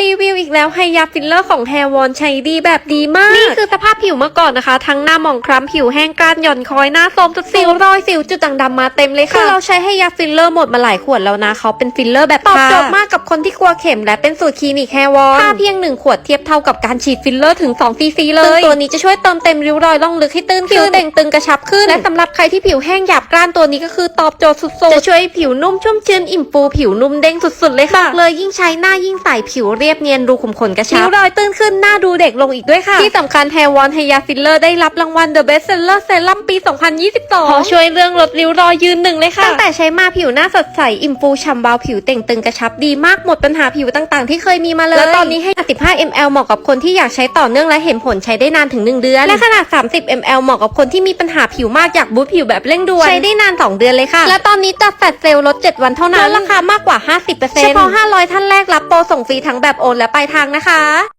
รีวิว อีกแล้วไฮยาฟิลเลอร์ของแฮร์วอนใช้ดีแบบดีมาก นี่คือสภาพผิวเมื่อก่อนนะคะ ทั้งหน้าหมองคล้ำผิวแห้งกร้านหย่อนคอยหน้าโทรมจุดสิวรอยสิวจุดด่างดำมาเต็มเลยค่ะคือเราใช้ไฮยาฟิลเลอร์หมดมาหลายขวดแล้วนะเขาเป็นฟิลเลอร์แบบตอบโจทย์มากกับคนที่กลัวเข็มและเป็นสูตรคลินิกแฮร์วอนค่าเพียงหนึ่งขวดเทียบเท่ากับการฉีดฟิลเลอร์ถึง2ซีซีเลยซึ่งตัวนี้จะช่วยเติมเต็มริ้วรอยล่องลึกให้ตื้นขึ้นผิวเต่งตึงกระชับขึ้นและสำหรับใครที่ผิวแห้งหยาบกร้านตัวนี้ก็คือตอบโจทย์สุดๆจะช่วยให้ผิวนุ่มชุ่มชื้นอิ่มฟูผิวนุ่มเด้งสุดๆเลยค่ะบอกเลยยิ่งใช้หน้ายิ่งใสผิวเรียบเนียนรูขุมขนกระชับริ้วรอยตื้นขึ้นหน้าดูเด็กลงอีกด้วยค่ะ ที่สำคัญแฮร์วอนไฮยาฟิลเลอร์ได้รับรางวัล The Best Seller Serum ปี 2022เพราะช่วยเรื่องลดริ้วรอยยืนหนึ่งเลยค่ะ ตั้งแต่ใช้มาผิวหน้าสดใส อิ่มฟูฉ่ำเบาผิวเต่งตึงกระชับดีมากหมดปัญหาผิวต่างๆ ที่เคยมีมาเลย และตอนนี้ให้ 15 ml เหมาะกับคนที่อยากใช้ต่อเนื่องและเห็นผลใช้ได้นานถึง 1 เดือน และขนาด 30 ml เหมาะกับคนที่มีปัญหาผิวมากอยากบูสต์ผิวแบบเร่งด่วนใช้ได้นาน 2 เดือนเลยค่ะ และตอนนี้จัดแฟลชเซลล์ลด 7 วันเท่านั้นลดราคามากกว่า 50%เฉพาะ500 ท่านแรกรับโปรส่งฟรีทั้งแบบโอนและปลายทางนะคะ